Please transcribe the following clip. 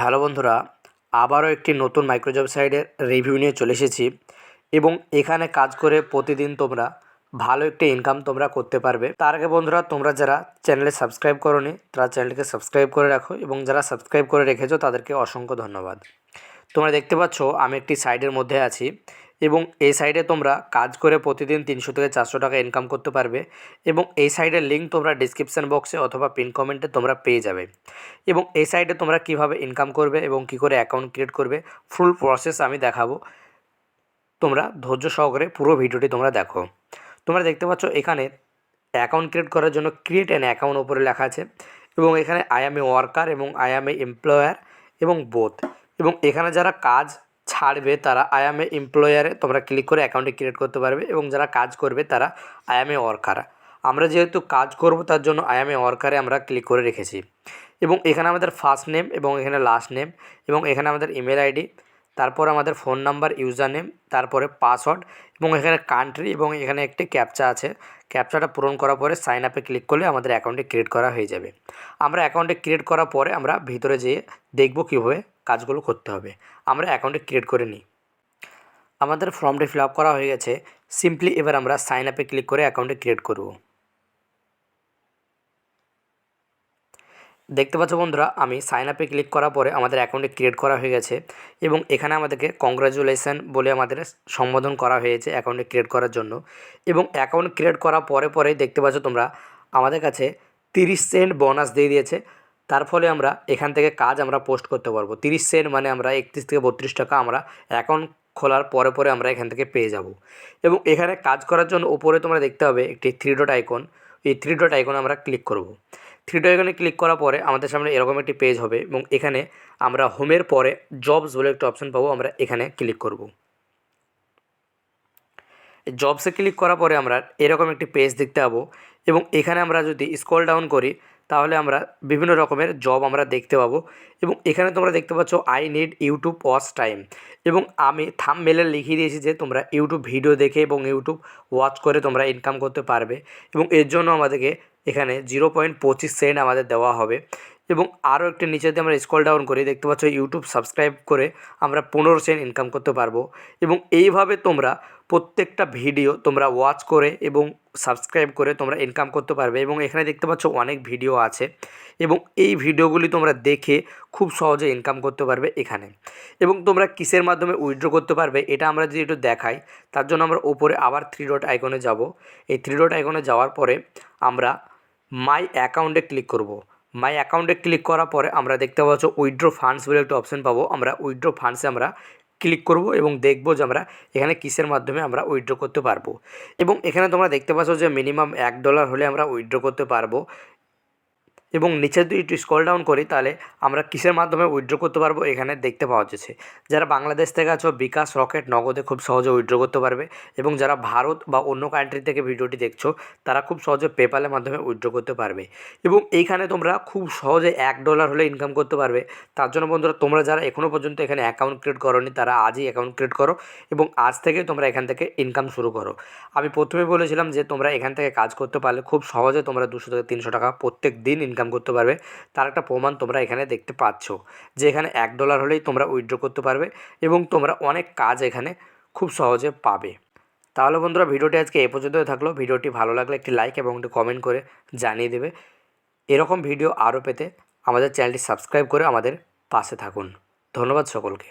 Hello বন্ধুরা, আবারও একটি নতুন মাইক্রোজব সাইটের রিভিউ নিয়ে চলে এসেছি এবং এখানে কাজ করে প্রতিদিন তোমরা ভালো একটি ইনকাম তোমরা করতে পারবে। তার আগে বন্ধুরা, তোমরা যারা চ্যানেলে সাবস্ক্রাইব করোনি, তারা চ্যানেলকে সাবস্ক্রাইব করে রাখো এবং যারা সাবস্ক্রাইব করে রেখেছো, তাদেরকে অসংখ্য ধন্যবাদ। তোমরা দেখতে পাচ্ছ, আমি একটি সাইডের মধ্যে আছি। এবং এই সাইডে তোমরা কাজ করে প্রতিদিন তিনশো থেকে চারশো টাকা ইনকাম করতে পারবে এবং এই সাইডের লিঙ্ক তোমরা ডিসক্রিপশান বক্সে অথবা পিন কমেন্টে তোমরা পেয়ে যাবে। এবং এই সাইডে তোমরা কীভাবে ইনকাম করবে এবং কি করে অ্যাকাউন্ট ক্রিয়েট করবে ফুল প্রসেস আমি দেখাবো। তোমরা ধৈর্য সহকারে পুরো ভিডিওটি তোমরা দেখো। তোমরা দেখতে পাচ্ছ এখানে অ্যাকাউন্ট ক্রিয়েট করার জন্য ক্রিয়েট অ্যান অ্যাকাউন্ট ওপরে লেখা আছে এবং এখানে আই এম এ ওয়ার্কার এবং আই এম এ এমপ্লয়ার এবং বোথ এবং এখানে যারা কাজ ছাড়বে তারা আয়ামে এমপ্লয়ারে তোমরা ক্লিক করে অ্যাকাউন্টে ক্রিয়েট করতে পারবে এবং যারা কাজ করবে তারা এ ওয়ার্কার আমরা যেহেতু কাজ করব তার জন্য এ ওয়ার্কারে আমরা ক্লিক করে রেখেছি। এবং এখানে আমাদের ফার্স্ট নেম এবং এখানে লাস্ট নেম এবং এখানে আমাদের ইমেল আইডি তারপর আমাদের ফোন নাম্বার ইউজার নেম তারপরে পাসওয়ার্ড এবং এখানে কান্ট্রি এবং এখানে একটি ক্যাপচা আছে। ক্যাপচাটা পূরণ করার পরে সাইন আপে ক্লিক করলে আমাদের অ্যাকাউন্টে ক্রিয়েট করা হয়ে যাবে। আমরা অ্যাকাউন্টে ক্রিয়েট করার পরে আমরা ভিতরে যেয়ে দেখব কীভাবে কাজগুলো করতে হবে। আমরা অ্যাকাউন্টে ক্রিয়েট করে নিই। আমাদের ফর্মটি ফিল আপ করা হয়ে গেছে। সিম্পলি এবার আমরা সাইন আপে ক্লিক করে অ্যাকাউন্টে ক্রিয়েট করব। দেখতে পাচ্ছ বন্ধুরা, আমি সাইন আপে ক্লিক করার পরে আমাদের অ্যাকাউন্টে ক্রিয়েট করা হয়ে গেছে এবং এখানে আমাদেরকে কংগ্রাচুলেশন বলে আমাদের সম্বোধন করা হয়েছে অ্যাকাউন্টে ক্রিয়েট করার জন্য। এবং অ্যাকাউন্ট ক্রিয়েট করার পরে পরে দেখতে পাচ্ছ তোমরা, আমাদের কাছে তিরিশ সেন্ট বোনাস দিয়ে দিয়েছে। তার ফলে আমরা এখান থেকে কাজ আমরা পোস্ট করতে পারব। তিরিশ সেন্ট মানে আমরা একত্রিশ থেকে বত্রিশ টাকা আমরা অ্যাকাউন্ট খোলার পরে পরে আমরা এখান থেকে পেয়ে যাব। এবং এখানে কাজ করার জন্য ওপরে তোমরা দেখতে হবে একটি থ্রি ডট আইকন এই থ্রি ডট আইকনে আমরা ক্লিক করব। থ্রি ডট আইকনে ক্লিক করার পরে আমাদের সামনে এরকম একটি পেজ হবে এবং এখানে আমরা হোমের পরে জবস বলে একটা অপশন পাবো আমরা এখানে ক্লিক করব। জবসে ক্লিক করার পরে আমরা এরকম একটি পেজ দেখতে পাবো এবং এখানে আমরা যদি স্ক্রল ডাউন করি তাহলে আমরা বিভিন্ন রকমের জব আমরা দেখতে পাবো। এবং এখানে তোমরা দেখতে পাচ্ছ I need YouTube watch time এবং আমি থাম মেলে লিখিয়ে দিয়েছি যে তোমরা ইউটিউব ভিডিও দেখে এবং ইউটিউব ওয়াচ করে তোমরা ইনকাম করতে পারবে। এবং এর জন্য আমাদেরকে এখানে জিরো পয়েন্ট পঁচিশ সেন্ট আমাদের দেওয়া হবে। এবং আরও একটি নিচে আমরা স্কল ডাউন করি দেখতে পাচ্ছ ইউটিউব সাবস্ক্রাইব করে আমরা পনেরো সেন্ট ইনকাম করতে পারব। এবং এইভাবে তোমরা প্রত্যেকটা ভিডিও তোমরা ওয়াচ করে এবং সাবস্ক্রাইব করে তোমরা ইনকাম করতে পারবে এবং এখানে দেখতে পাচ্ছ অনেক ভিডিও আছে এবং এই ভিডিওগুলি তোমরা দেখে খুব সহজে ইনকাম করতে পারবে এখানে। এবং তোমরা কিসের মাধ্যমে উইথড্র করতে পারবে এটা আমরা যদি একটু দেখাই, তার জন্য আমরা ওপরে আবার থ্রি ডট আইকনে যাব। এই থ্রি ডট আইকনে যাওয়ার পরে আমরা মাই অ্যাকাউন্টে ক্লিক করব। মাই অ্যাকাউন্টে ক্লিক করার পরে আমরা দেখতে পাচ্ছ উইথড্র ফান্ডস বলে একটা অপশন পাবো। আমরা উইথড্র ফান্ডসে আমরা ক্লিক করব এবং দেখব যে আমরা এখানে কিসের মাধ্যমে আমরা উইথড্র করতে পারব। এবং এখানে তোমরা দেখতে পাচ্ছ যে মিনিমাম এক ডলার হলে আমরা উইথড্র করতে পারব। এবং নিচে যদি একটু স্কল ডাউন করি, তাহলে আমরা কিসের মাধ্যমে উইথড্র করতে পারব? এখানে দেখতে পাওয়া যাচ্ছে। যারা বাংলাদেশ থেকে আছো, বিকাশ রকেট নগদে খুব সহজে উইথড্র করতে পারবে এবং যারা ভারত বা অন্য কান্ট্রি থেকে ভিডিওটি দেখছ, তারা খুব সহজে পেপালের মাধ্যমে উইথড্র করতে পারবে। এবং এইখানে তোমরা খুব সহজে এক ডলার হলে ইনকাম করতে পারবে। তার জন্য বন্ধুরা, তোমরা যারা এখনও পর্যন্ত এখানে অ্যাকাউন্ট ক্রিয়েট করোনি, তারা আজই অ্যাকাউন্ট ক্রিয়েট করো এবং আজ থেকে তোমরা এখান থেকে ইনকাম শুরু করো। আমি প্রথমে বলেছিলাম যে তোমরা এখান থেকে কাজ করতে পারলে খুব সহজে তোমরা দুশো থেকে তিনশো টাকা প্রত্যেক দিন ইনকাম করতে পারবে। তার একটা প্রমাণ তোমরা এখানে দেখতে পাচ্ছ, যে এখানে এক ডলার হলেই তোমরা উইথড্র করতে পারবে এবং তোমরা অনেক কাজ এখানে খুব সহজে পাবে। তাহলে বন্ধুরা, ভিডিওটি আজকে এ পর্যন্তই থাকল। ভিডিওটি ভালো লাগলে একটি লাইক এবং একটি কমেন্ট করে জানিয়ে দেবে। এরকম ভিডিও আরও পেতে আমাদের চ্যানেলটি সাবস্ক্রাইব করে আমাদের পাশে থাকুন। ধন্যবাদ সকলকে।